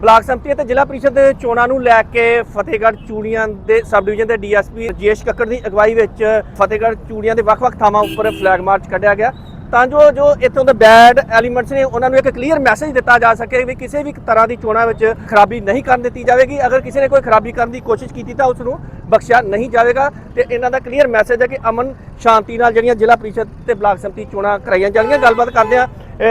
Block ਸੰਮਤੀ ਅਤੇ ਜ਼ਿਲ੍ਹਾ ਪ੍ਰੀਸ਼ਦ ਦੇ ਚੋਣਾਂ ਨੂੰ ਲੈ ਕੇ ਫਤਿਹਗੜ੍ਹ ਚੂੜੀਆਂ ਦੇ ਸਬ ਡਿਵੀਜ਼ਨ ਦੇ ਡੀਐਸਪੀ ਰਜੇਸ਼ ਕੱਕੜ ਦੀ ਅਗਵਾਈ ਵਿੱਚ ਫਤਿਹਗੜ੍ਹ ਚੂੜੀਆਂ ਦੇ ਵੱਖ-ਵੱਖ ਥਾਵਾਂ ਉੱਪਰ ਫਲੈਗ ਮਾਰਚ ਕੱਢਿਆ ਗਿਆ। ਤਾਂ ਜੋ ਜੋ ਇੱਥੋਂ ਦੇ ਬੈਡ ਐਲੀਮੈਂਟਸ ਨੇ, ਉਹਨਾਂ ਨੂੰ ਇੱਕ ਕਲੀਅਰ ਮੈਸੇਜ ਦਿੱਤਾ ਜਾ ਸਕੇ ਵੀ ਕਿਸੇ ਵੀ ਤਰ੍ਹਾਂ ਦੀ ਚੋਣਾਂ ਵਿੱਚ ਖਰਾਬੀ ਨਹੀਂ ਕਰਨ ਦਿੱਤੀ ਜਾਵੇਗੀ। ਅਗਰ ਕਿਸੇ ਨੇ ਕੋਈ ਖਰਾਬੀ ਕਰਨ ਦੀ ਕੋਸ਼ਿਸ਼ ਕੀਤੀ ਤਾਂ ਉਸ ਨੂੰ ਬਖਸ਼ਿਆ ਨਹੀਂ ਜਾਵੇਗਾ। ਤੇ ਇਹਨਾਂ ਦਾ ਕਲੀਅਰ ਮੈਸੇਜ ਹੈ ਕਿ ਅਮਨ ਸ਼ਾਂਤੀ ਨਾਲ ਜਿਹੜੀਆਂ ਜ਼ਿਲ੍ਹਾ ਪ੍ਰੀਸ਼ਦ ਤੇ ਬਲਾਕ ਸੰਮਤੀ ਚੋਣਾਂ ਕਰਾਈਆਂ ਜਾਣਗੀਆਂ। ਗੱਲਬਾਤ ਕਰਦੇ ਆ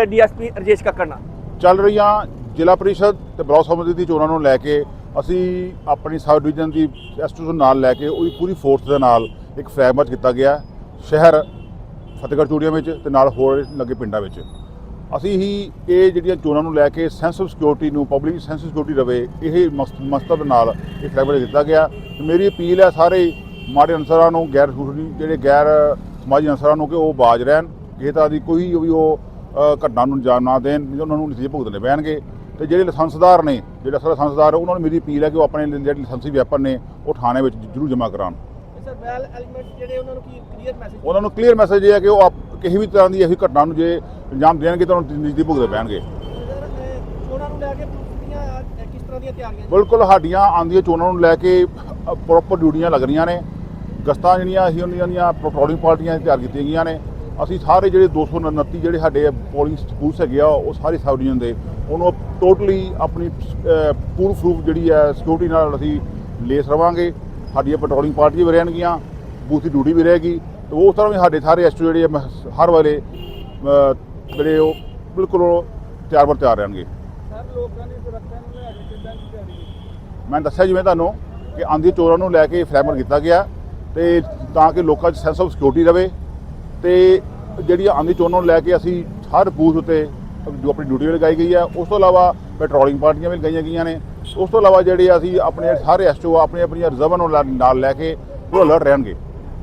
ਡੀਐਸਪੀ ਰਜੇਸ਼ ਕੱਕੜ ਨਾਲ। ਚੱਲ ਰਹੀਆਂ ਜ਼ਿਲ੍ਹਾ ਪਰਿਸ਼ਦ ਤੇ ਬਲਾਕ ਸਮਿਤੀ ਦੀ ਚੋਣਾਂ ਨੂੰ ਲੈ ਕੇ ਅਸੀਂ ਆਪਣੀ ਸਬ ਡਿਵੀਜ਼ਨ ਦੀ ਐਸਟੀਟਿਊਸ਼ਨ ਨਾਲ ਲੈ ਕੇ ਉਹਦੀ ਪੂਰੀ ਫੋਰਸ ਦੇ ਨਾਲ ਇੱਕ ਫਲੈਗ ਮਾਰਚ ਕੀਤਾ ਗਿਆ ਸ਼ਹਿਰ ਫਤਿਹਗੜ੍ਹ ਚੂੜੀਆਂ ਵਿੱਚ ਤੇ ਨਾਲ ਹੋਰ ਲੱਗੇ ਪਿੰਡਾਂ ਵਿੱਚ। ਅਸੀਂ ਹੀ ਇਹ ਜਿਹੜੀਆਂ ਚੋਣਾਂ ਨੂੰ ਲੈ ਕੇ ਸੈਂਸ ਆਫ ਸਿਕਿਉਰਿਟੀ ਨੂੰ ਪਬਲਿਕ ਸੈਂਸ ਆਫ ਸਿਕਿਉਰਿਟੀ ਰਵੇ, ਇਹ ਮਸ- ਮਕਸਦ ਨਾਲ ਇਹ ਫਲੈਗ ਮਾਰਚ ਕੀਤਾ ਗਿਆ। ਤੇ ਮੇਰੀ ਅਪੀਲ ਹੈ ਸਾਰੇ ਮਾੜੇ ਅਨਸਰਾਂ ਨੂੰ, ਗੈਰ ਜਿਹੜੇ ਗੈਰ ਸਮਾਜੀ ਅਨਸਰਾਂ ਨੂੰ ਕਿ ਉਹ ਬਾਜ ਰਹਿਣ, ਕਿਸੇ ਤਰ੍ਹਾਂ ਦੀ ਕੋਈ ਵੀ ਉਹ ਘਟਨਾ ਨੂੰ ਜਾਣ ਨਾ ਦੇਣ ਨਹੀਂ ਤਾਂ ਉਹਨਾਂ ਨੂੰ ਨਤੀਜੇ ਭੁਗਤਣੇ ਪੈਣਗੇ। ਤੇ ਜਿਹੜੇ ਲਾਇਸੈਂਸਦਾਰ ਨੇ ਜਿਹੜੇ ਅਸਲ ਲਾਇਸੈਂਸਦਾਰ ਉਹਨਾਂ ਨੂੰ ਮੇਰੀ ਅਪੀਲ ਹੈ ਕਿ ਉਹ ਆਪਣੇ ਜਿਹੜੇ ਲਾਇਸੈਂਸੀ ਵੈਪਨ ਨੇ ਉਹ ਥਾਣੇ ਵਿੱਚ ਜ਼ਰੂਰ ਜਮ੍ਹਾਂ ਕਰਾਉਣ। ਸਰ ਵੈਲ ਐਲੀਮੈਂਟਸ ਜਿਹੜੇ ਉਹਨਾਂ ਨੂੰ ਕੀ ਕਲੀਅਰ ਮੈਸੇਜ ਉਹਨਾਂ ਨੂੰ ਕਲੀਅਰ ਮੈਸੇਜ ਇਹ ਹੈ ਕਿ ਉਹ ਆਪ ਕਿਸੇ ਵੀ ਤਰ੍ਹਾਂ ਦੀ ਇਹੋ ਘਟਨਾ ਨੂੰ ਜੇ ਅੰਜਾਮ ਦੇਣਗੇ ਤਾਂ ਉਹਨਾਂ ਨੂੰ ਨਤੀਜੇ ਭੁਗਤਣੇ ਪੈਣਗੇ। ਚੋਣਾਂ ਨੂੰ ਲੈ ਕੇ ਪੁਲਿਸ ਦੀਆਂ ਅਹ, ਕਿਸ ਤਰ੍ਹਾਂ ਦੀਆਂ ਤਿਆਰੀਆਂ ਬਿਲਕੁਲ ਸਾਡੀਆਂ ਆਉਂਦੀਆਂ ਚੋਣਾਂ ਨੂੰ ਲੈ ਕੇ ਪ੍ਰੋਪਰ ਡਿਊਟੀਆਂ ਲੱਗ ਰਹੀਆਂ ਨੇ। ਗਸਤਾਂ ਜਿਹੜੀਆਂ ਅਸੀਂ ਉਹਨਾਂ ਦੀਆਂ ਪੈਟਰੋਲਿੰਗ ਪਾਰਟੀਆਂ ਤਿਆਰ ਕੀਤੀਆਂ ਗਈਆਂ ਨੇ। ਅਸੀਂ ਸਾਰੇ ਜਿਹੜੇ 229 ਜਿਹੜੇ ਸਾਡੇ ਪੋਲਿੰਗ ਬੂਥਸ ਹੈਗੇ ਆ ਉਹ ਸਾਰੇ ਸਬ ਡਿਵੀਜ਼ਨ ਦੇ ਉਹਨੂੰ ਟੋਟਲੀ ਆਪਣੀ ਪੂਰ ਪ੍ਰੂਫ ਜਿਹੜੀ ਹੈ ਸਿਕਿਉਰਿਟੀ ਨਾਲ ਅਸੀਂ ਲੇਸ ਰਵਾਂਗੇ। ਸਾਡੀਆਂ ਪੈਟਰੋਲਿੰਗ ਪਾਰਟੀਆਂ ਵੀ ਰਹਿਣਗੀਆਂ ਬੂਥ ਦੀ ਡਿਊਟੀ ਵੀ ਰਹੇਗੀ। ਤੇ ਉਸ ਤਰ੍ਹਾਂ ਵੀ ਸਾਡੇ ਸਾਰੇ ਐਸਟੋ ਜਿਹੜੇ ਹਰ ਵੇਲੇ ਜਿਹੜੇ ਉਹ ਬਿਲਕੁਲ ਤਿਆਰ ਬਰ ਤਿਆਰ ਰਹਿਣਗੇ। ਸਰ ਲੋਕਾਂ ਦੀ ਸੁਰੱਖਿਆ ਨੂੰ ਲੈ ਕੇ ਕਿੱਦਾਂ ਦੀ ਤਿਆਰੀ ਮੈਂ ਦੱਸਿਆ ਜਿਵੇਂ ਤੁਹਾਨੂੰ ਕਿ ਆਂਦੀ ਚੋਰਾਂ ਨੂੰ ਲੈ ਕੇ ਫਰੇਮਰ ਕੀਤਾ ਗਿਆ ਤੇ ਤਾਂ ਕਿ ਲੋਕਾਂ 'ਚ ਸੈਂਸ ਆਫ ਸਿਕਿਉਰਿਟੀ ਰਵੇ। ਤੇ ਜਿਹੜੀ ਆਂਦੀ ਚੋਣਾਂ ਨੂੰ ਲੈ ਕੇ ਅਸੀਂ ਹਰ ਬੂਥ ਉਤੇ ਜੋ ਆਪਣੀ ਡਿਊਟੀ ਲਗਾਈ ਗਈ ਹੈ, ਉਸ ਤੋਂ ਇਲਾਵਾ ਪੈਟਰੋਲਿੰਗ ਪਾਰਟੀਆਂ ਵੀ ਲਗਾਈਆਂ ਗਈਆਂ ਨੇ। ਉਸ ਤੋਂ ਇਲਾਵਾ ਜਿਹੜੇ ਅਸੀਂ ਆਪਣੇ ਸਾਰੇ ਐਸਟੋ ਆਪਣੀ ਆਪਣੀਆਂ ਰਿਜ਼ਰਵਾਂ ਨੂੰ ਲਾ- ਨਾਲ ਲੈ ਕੇ ਉਹ ਅਲਰਟ ਰਹਿਣਗੇ।